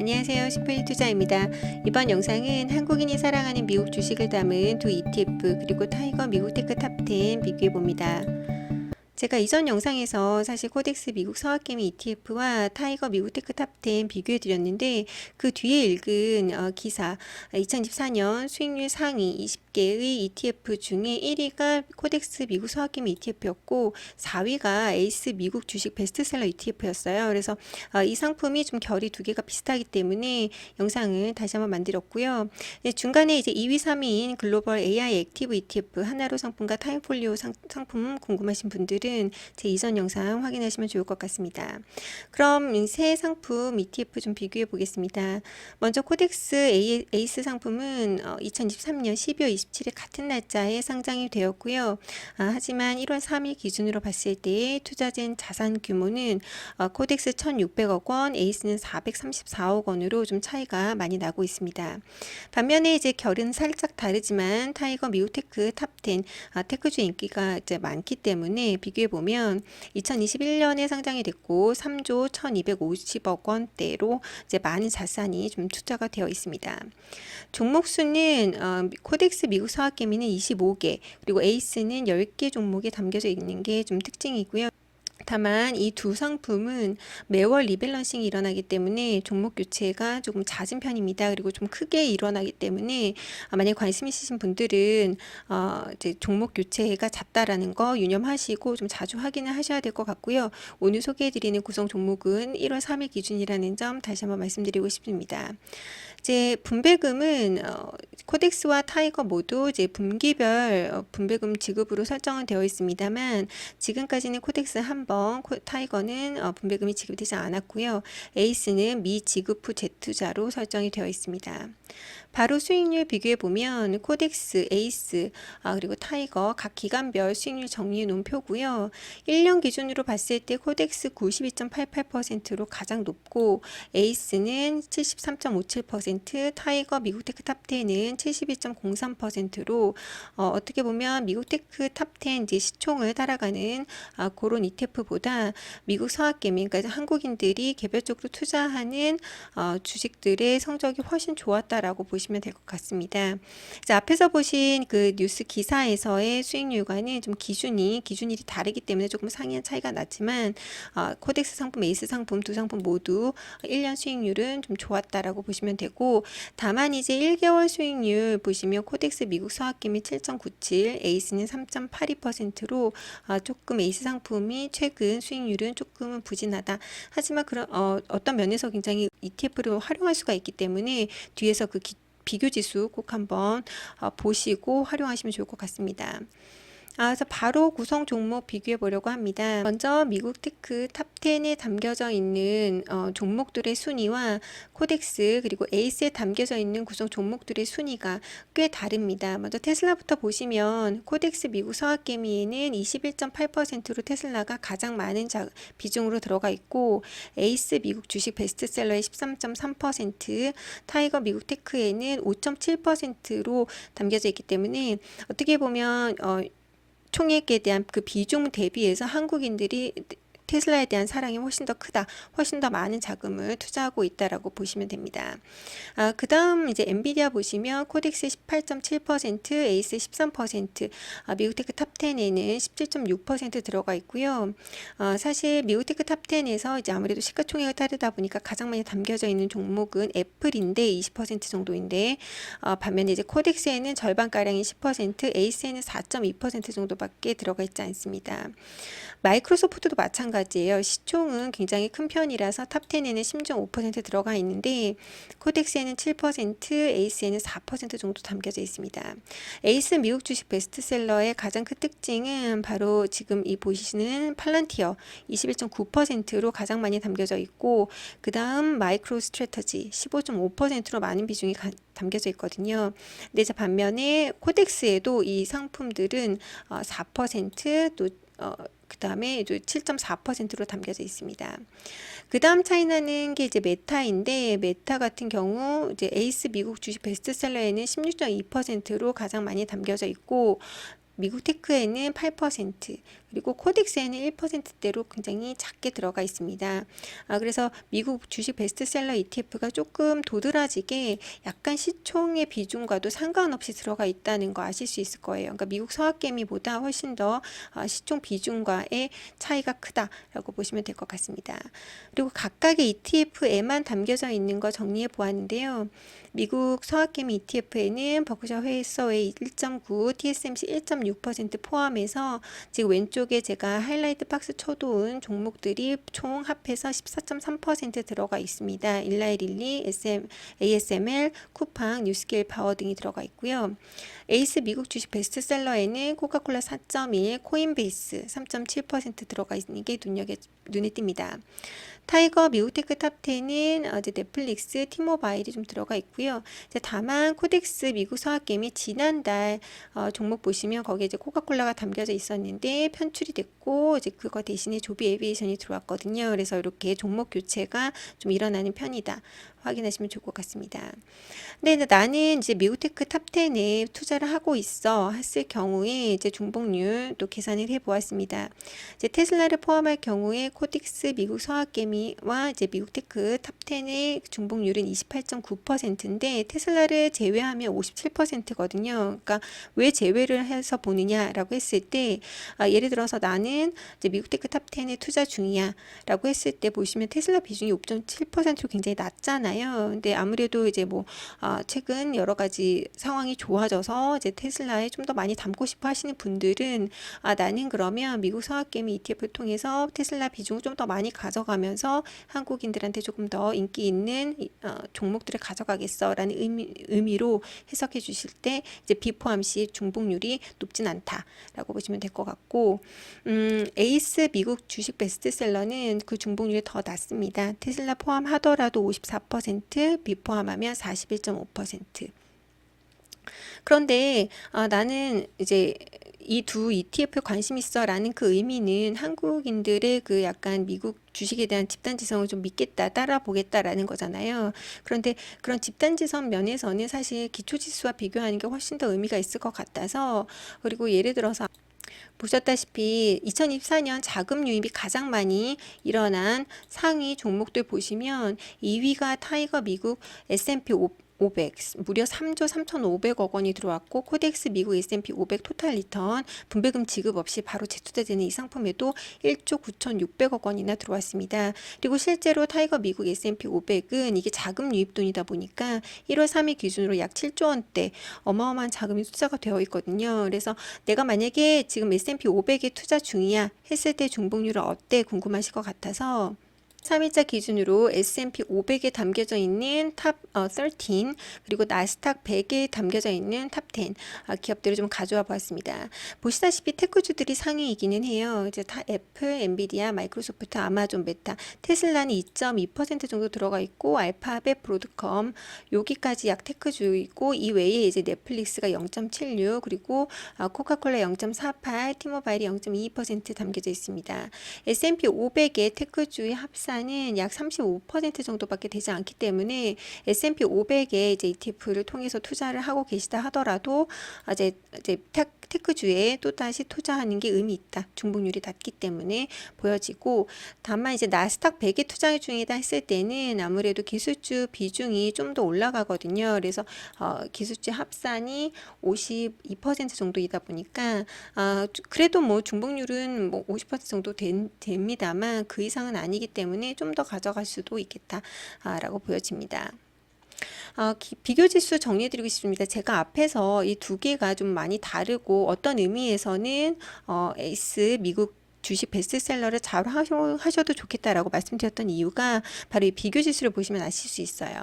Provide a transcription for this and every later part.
안녕하세요. 10분의 투자입니다. 이번 영상은 한국인이 사랑하는 미국 주식을 담은 두 ETF 그리고 타이거 미국 테크 탑10 비교해 봅니다. 제가 이전 영상에서 사실 코덱스 미국 서학개미 ETF와 타이거 미국 테크 탑10 비교해 드렸는데 그 뒤에 읽은 어, 기사 2024년 수익률 상위 20 개의 ETF 중에 1위가 코덱스 미국 서학개미 ETF였고 4위가 에이스 미국 주식 베스트셀러 ETF였어요. 그래서 어, 이 상품이 좀 결이 두 개가 비슷하기 때문에 영상을 다시 한번 만들었고요. 네, 중간에 이제 2위, 3위인 글로벌 AI 액티브 ETF 하나로 상품과 타임폴리오 상, 상품 궁금하신 분들은 제 이전 영상 확인하시면 좋을 것 같습니다. 그럼 이세 상품 ETF 좀 비교해 보겠습니다. 먼저 코덱스 에이스 상품은 어, 2023년 12월 27일 같은 날짜에 상장이 되었고요. 아, 하지만 1월 3일 기준으로 봤을 때 투자된 자산 규모는 어, 코덱스 1,600억 원, 에이스는 434억 원으로 좀 차이가 많이 나고 있습니다. 반면에 이제 결은 살짝 다르지만 타이거 미우테크 탑10 아, 테크주 인기가 이제 많기 때문에 비교해 보면 2021년에 상장이 됐고 3조 1,250억 원대로 이제 많은 자산이 좀 투자가 되어 있습니다. 종목 수는 어, 코덱스 미국 서학개미는 25개 그리고 에이스는 10개 종목에 담겨져 있는 게 좀 특징이고요. 다만 이 두 상품은 매월 리밸런싱이 일어나기 때문에 종목 교체가 조금 잦은 편입니다. 그리고 좀 크게 일어나기 때문에 아, 만약 관심 있으신 분들은 어, 이제 종목 교체가 잦다라는 거 유념하시고 좀 자주 확인을 하셔야 될 것 같고요. 오늘 소개해드리는 구성 종목은 1월 3일 기준이라는 점 다시 한번 말씀드리고 싶습니다. 이제 분배금은 어, 코덱스와 타이거 모두 이제 분기별 어, 분배금 지급으로 설정은 되어 있습니다만 지금까지는 코덱스 한 번, 타이거는 어, 분배금이 지급되지 않았고요. 에이스는 미 지급 후 재투자로 설정이 되어 있습니다. 바로 수익률 비교해 보면 코덱스, 에이스, 아, 그리고 타이거 각 기간별 수익률 정리해 놓은 표고요. 1년 기준으로 봤을 때 코덱스 92.88%로 가장 높고 에이스는 73.57%, 타이거 미국 테크 탑10은 72.03%로 어, 어떻게 보면 미국 테크 탑10 이제 시총을 따라가는 아, 그런 ETF보다 미국 서학개미 그러니까 한국인들이 개별적으로 투자하는 어, 주식들의 성적이 훨씬 좋았다라고 보시면 될 것 같습니다. 자, 앞에서 보신 그 뉴스 기사에서의 수익률과는 좀 기준이 기준일이 다르기 때문에 조금 상이한 차이가 났지만 어, 코덱스 상품, 에이스 상품 두 상품 모두 1년 수익률은 좀 좋았다라고 보시면 되고 다만 이제 1개월 수익률 보시면 코덱스 미국 서학금이 7.97, 에이스는 3.82%로 어, 조금 에이스 상품이 최근 수익률은 조금은 부진하다. 하지만 그런 어, 어떤 면에서 굉장히 ETF를 활용할 수가 있기 때문에 뒤에서 그 기, 비교 지수 꼭 한번 어, 보시고 활용하시면 좋을 것 같습니다. 아, 그래서 바로 구성 종목 비교해 보려고 합니다. 먼저 미국 테크 탑10에 담겨져 있는 어, 종목들의 순위와 코덱스 그리고 에이스에 담겨져 있는 구성 종목들의 순위가 꽤 다릅니다. 먼저 테슬라부터 보시면 코덱스 미국 서학 개미에는 21.8%로 테슬라가 가장 많은 자, 비중으로 들어가 있고 에이스 미국 주식 베스트셀러의 13.3% 타이거 미국 테크에는 5.7%로 담겨져 있기 때문에 어떻게 보면 어, 총액에 대한 그 비중 대비해서 한국인들이 테슬라에 대한 사랑이 훨씬 더 크다, 훨씬 더 많은 자금을 투자하고 있다라고 보시면 됩니다. 아, 그 다음 이제 엔비디아 보시면 코덱스 18.7%, 에이스 13%, 아, 미국 테크 탑 10에는 17.6% 들어가 있고요. 아, 사실 미국 테크 탑 10에서 이제 아무래도 시가총액을 따르다 보니까 가장 많이 담겨져 있는 종목은 애플인데 20% 정도인데 어, 반면에 이제 코덱스에는 절반 가량인 10%, 에이스에는 4.2% 정도밖에 들어가 있지 않습니다. 마이크로소프트도 마찬가지 예요. 시총은 굉장히 큰 편이라서 탑10에는 10.5% 들어가 있는데 코덱스에는 7%, 에이스에는 4% 정도 담겨져 있습니다. 에이스 미국 주식 베스트셀러의 가장 큰 특징은 바로 지금 이 보시는 팔란티어 21.9%로 가장 많이 담겨져 있고 그 다음 마이크로 스트래터지 15.5%로 많은 비중이 가, 담겨져 있거든요. 근데 반면에 코덱스에도 이 상품들은 어, 4%또 어, 그 다음에 7.4%로 담겨져 있습니다. 그 다음 차이나는 게 이제 메타인데 메타 같은 경우 이제 에이스 미국 주식 베스트셀러에는 16.2%로 가장 많이 담겨져 있고 미국 테크에는 8%, 그리고 코덱스에는 1%대로 굉장히 작게 들어가 있습니다. 아, 그래서 미국 주식 베스트셀러 ETF가 조금 도드라지게 약간 시총의 비중과도 상관없이 들어가 있다는 거 아실 수 있을 거예요. 그러니까 미국 서학개미보다 훨씬 더 아, 시총 비중과의 차이가 크다라고 보시면 될 것 같습니다. 그리고 각각의 ETF에만 담겨져 있는 거 정리해 보았는데요. 미국 서학개미 ETF에는 버크셔 회의서의 1.9, TSMC 1.6% 포함해서 지금 왼쪽 에 제가 하이라이트 박스 쳐놓은 종목들이 총 합해서 14.3% 들어가 있습니다. 일라이릴리, SM, ASML, 쿠팡, 뉴스케일 파워 등이 들어가 있고요. 에이스 미국 주식 베스트셀러에는 코카콜라 4.1, 코인베이스 3.7% 들어가 있는 게 눈여겨, 눈에 띕니다. 타이거 미국 테크 탑10은 어제 넷플릭스, 티모바일이 좀 들어가 있고요. 이제 다만 코덱스 미국 서학개미 지난달 어, 종목 보시면 거기에 이제 코카콜라가 담겨져 있었는데 편출이 됐고 이제 그거 대신에 조비 에비에이션이 들어왔거든요. 그래서 이렇게 종목 교체가 좀 일어나는 편이다. 확인하시면 좋을 것 같습니다. 네, 나는 이제 미국 테크 탑10에 투자를 하고 있어 했을 경우에 이제 중복률 또 계산을 해 보았습니다. 이제 테슬라를 포함할 경우에 코딕스 미국 서학개미와 이제 미국 테크 탑10의 중복률은 28.9%인데 테슬라를 제외하면 57%거든요. 그러니까 왜 제외를 해서 보느냐라고 했을 때 아, 예를 들어서 나는 이제 미국 테크 탑10에 투자 중이야라고 했을 때 보시면 테슬라 비중이 5.7%로 굉장히 낮잖아요. 근데 아무래도 이제 뭐 아, 최근 여러 가지 상황이 좋아져서 이제 테슬라에 좀 더 많이 담고 싶어 하시는 분들은 아, 나는 그러면 미국 서학개미 ETF를 통해서 테슬라 비중을 좀 더 많이 가져가면서 한국인들한테 조금 더 인기 있는 어, 종목들을 가져가겠어라는 의미, 의미로 해석해 주실 때 이제 비포함 시 중복률이 높진 않다라고 보시면 될 것 같고 음, 에이스 미국 주식 베스트셀러는 그 중복률이 더 낮습니다. 테슬라 포함하더라도 54%, 비포함하면 41.5%. 그런데 아, 나는 이제 이 두 ETF 관심 있어라는 그 의미는 한국인들의 그 약간 미국 주식에 대한 집단지성을 좀 믿겠다, 따라보겠다라는 거잖아요. 그런데 그런 집단지성 면에서는 사실 기초지수와 비교하는 게 훨씬 더 의미가 있을 것 같아서 그리고 예를 들어서 보셨다시피 2024년 자금 유입이 가장 많이 일어난 상위 종목들 보시면 2위가 타이거 미국 S&P 500 무려 3조 3,500억 원이 들어왔고 코덱스 미국 S&P 500 토탈 리턴 분배금 지급 없이 바로 재투자되는 이 상품에도 1조 9,600억 원이나 들어왔습니다. 그리고 실제로 타이거 미국 S&P 500은 이게 자금 유입 돈이다 보니까 1월 3일 기준으로 약 7조 원대 어마어마한 자금이 투자가 되어 있거든요. 그래서 내가 만약에 지금 S&P 500에 투자 중이야 했을 때 중복률은 어때 궁금하실 것 같아서 3일자 기준으로 S&P 500에 담겨져 있는 탑 어, 13 그리고 나스닥 100에 담겨져 있는 탑10 어, 기업들을 좀 가져와 보았습니다. 보시다시피 테크주들이 상위이기는 해요. 이제 다 애플, 엔비디아, 마이크로소프트, 아마존, 메타, 테슬라는 2.2% 정도 들어가 있고 알파벳, 브로드컴 여기까지 약 테크주이고 이 외에 이제 넷플릭스가 0.76 그리고 어, 코카콜라 0.48, 티모바일이 0.22% 담겨져 있습니다. S&P 500의 테크주의 합산 합산은 약35% 정도밖에 되지 않기 때문에 S&P 500에 이제 ETF를 통해서 투자를 하고 계시다 하더라도 이제 이제 테크주에 또 다시 투자하는 게 의미 있다. 중복률이 낮기 때문에 보여지고 다만 이제 나스닥 100에 투자 중이다 했을 때는 아무래도 기술주 비중이 좀 더 올라가거든요. 그래서 어, 기술주 합산이 52% 정도이다 보니까 어, 그래도 뭐 중복률은 뭐 50% 정도 된, 됩니다만 그 이상은 아니기 때문에 좀 더 가져갈 수도 있겠다라고 보여집니다. 어, 기, 비교 지수 정리해드리고 싶습니다. 제가 앞에서 이 두 개가 좀 많이 다르고 어떤 의미에서는 어, 에이스 미국 주식 베스트셀러를 잘 하셔도 좋겠다라고 말씀드렸던 이유가 바로 이 비교 지수를 보시면 아실 수 있어요.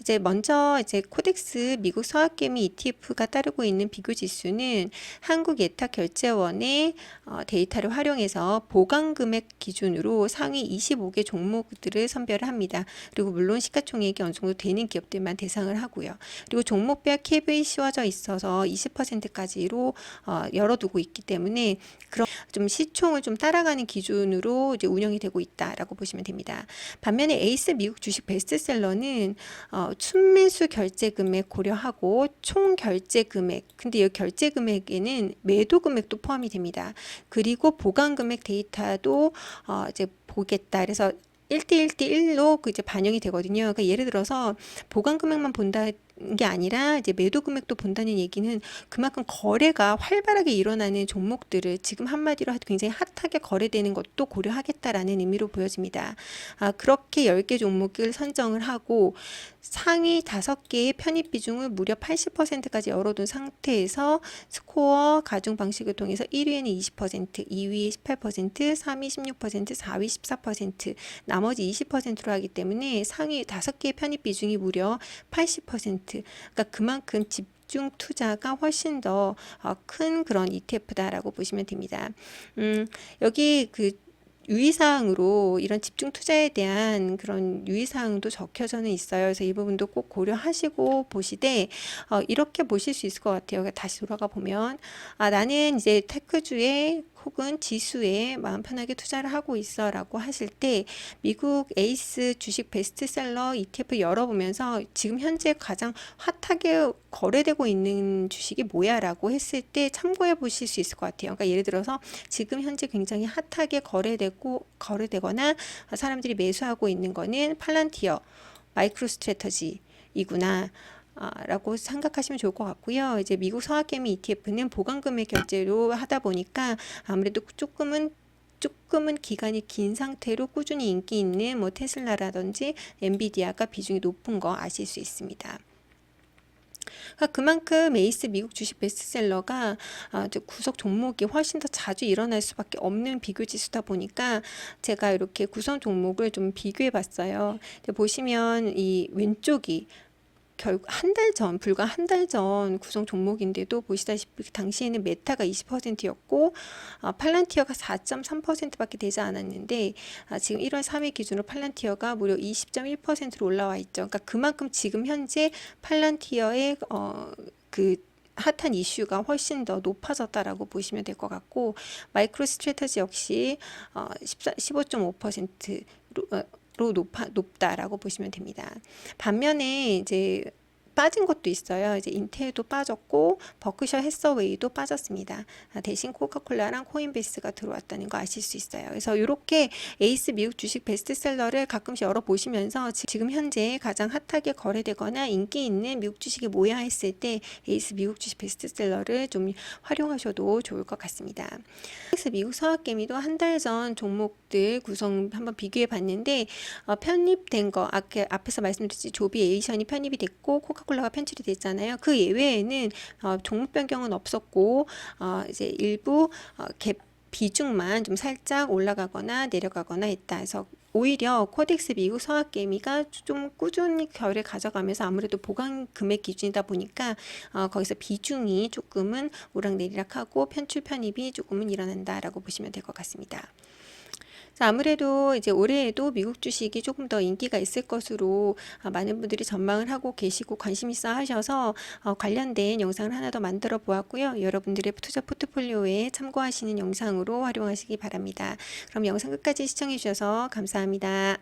이제 먼저 이제 코덱스 미국 서학개미 ETF가 따르고 있는 비교 지수는 한국 예탁 결제원의 어, 데이터를 활용해서 보강 금액 기준으로 상위 25개 종목들을 선별을 합니다. 그리고 물론 시가총액이 어느 정도 되는 기업들만 대상을 하고요. 그리고 종목별 캡이 씌워져 있어서 20%까지로 어, 열어두고 있기 때문에 그런 좀 시총을 좀 따라가는 기준으로 이제 운영이 되고 있다라고 보시면 됩니다. 반면에 에이스 미국 주식 베스트셀러는 어, 순매수 결제 금액 고려하고 총 결제 금액. 근데 이 결제 금액에는 매도 금액도 포함이 됩니다. 그리고 보관 금액 데이터도 어, 이제 보겠다. 그래서 1대1대1로 그 이제 반영이 되거든요. 그러니까 예를 들어서 보관 금액만 본다 게 아니라 이제 매도 금액도 본다는 얘기는 그만큼 거래가 활발하게 일어나는 종목들을 지금 한마디로 굉장히 핫하게 거래되는 것도 고려하겠다라는 의미로 보여집니다. 아, 그렇게 10개 종목을 선정을 하고 상위 5개의 편입 비중을 무려 80%까지 열어둔 상태에서 스코어 가중 방식을 통해서 1위에는 20%, 2위 18%, 3위 16%, 4위 14%, 나머지 20%로 하기 때문에 상위 5개의 편입 비중이 무려 80%. 그러니까 그만큼 집중 투자가 훨씬 더 큰 그런 ETF다라고 보시면 됩니다. 음, 여기 그 유의사항으로 이런 집중 투자에 대한 그런 유의사항도 적혀져는 있어요. 그래서 이 부분도 꼭 고려하시고 보시되 어, 이렇게 보실 수 있을 것 같아요. 그러니까 다시 돌아가 보면 아 나는 이제 테크주에 혹은 지수에 마음 편하게 투자를 하고 있어 라고 하실 때 미국 에이스 주식 베스트셀러 ETF 열어보면서 지금 현재 가장 핫하게 거래되고 있는 주식이 뭐야 라고 했을 때 참고해 보실 수 있을 것 같아요. 그러니까 예를 들어서 지금 현재 굉장히 핫하게 거래되고 거래되거나 사람들이 매수하고 있는 거는 팔란티어, 마이크로 스트래터지 이구나. 아, 라고 생각하시면 좋을 것 같고요. 이제 미국 서학개미 ETF는 보관금액 결제로 하다 보니까 아무래도 조금은 조금은 기간이 긴 상태로 꾸준히 인기 있는 뭐 테슬라라든지 엔비디아가 비중이 높은 거 아실 수 있습니다. 그러니까 그만큼 에이스 미국 주식 베스트셀러가 아, 구속 종목이 훨씬 더 자주 일어날 수밖에 없는 비교 지수다 보니까 제가 이렇게 구성 종목을 좀 비교해 봤어요. 보시면 이 왼쪽이 결국 한 달 전, 불과 한 달 전 구성 종목인데도 보시다시피 그 당시에는 메타가 20%였고 아, 팔란티어가 4.3%밖에 되지 않았는데 아, 지금 1월 3일 기준으로 팔란티어가 무려 20.1%로 올라와 있죠. 그러니까 그만큼 지금 현재 팔란티어의 어, 그 핫한 이슈가 훨씬 더 높아졌다라고 보시면 될 것 같고 마이크로 스트레터지 역시 어, 15.5%로 어, 로 높아, 높다라고 보시면 됩니다. 반면에 이제 빠진 것도 있어요. 이제 인텔도 빠졌고 버크셔 해서웨이도 빠졌습니다. 아, 대신 코카콜라랑 코인베이스가 들어왔다는 거 아실 수 있어요. 그래서 이렇게 에이스 미국 주식 베스트셀러를 가끔씩 열어 보시면서 지금 현재 가장 핫하게 거래되거나 인기 있는 미국 주식이 뭐야 했을 때 에이스 미국 주식 베스트셀러를 좀 활용하셔도 좋을 것 같습니다. 에이스 미국 서학개미도 한 달 전 종목들 구성 한번 비교해 봤는데 어, 편입된 거 앞에서 말씀드렸듯이 조비 에이션이 편입이 됐고 코카 콜라가 편출이 됐잖아요. 그 예외에는 어, 종목 변경은 없었고 어, 이제 일부 어, 갭 비중만 좀 살짝 올라가거나 내려가거나 했다. 그래서 오히려 코덱스 미국 서학개미가 좀 꾸준히 결을 가져가면서 아무래도 보강 금액 기준이다 보니까 어, 거기서 비중이 조금은 오락내리락하고 편출 편입이 조금은 일어난다라고 보시면 될 것 같습니다. 아무래도 이제 올해에도 미국 주식이 조금 더 인기가 있을 것으로 아, 많은 분들이 전망을 하고 계시고 관심 있어 하셔서 어, 관련된 영상을 하나 더 만들어 보았고요. 여러분들의 투자 포트폴리오에 참고하시는 영상으로 활용하시기 바랍니다. 그럼 영상 끝까지 시청해 주셔서 감사합니다.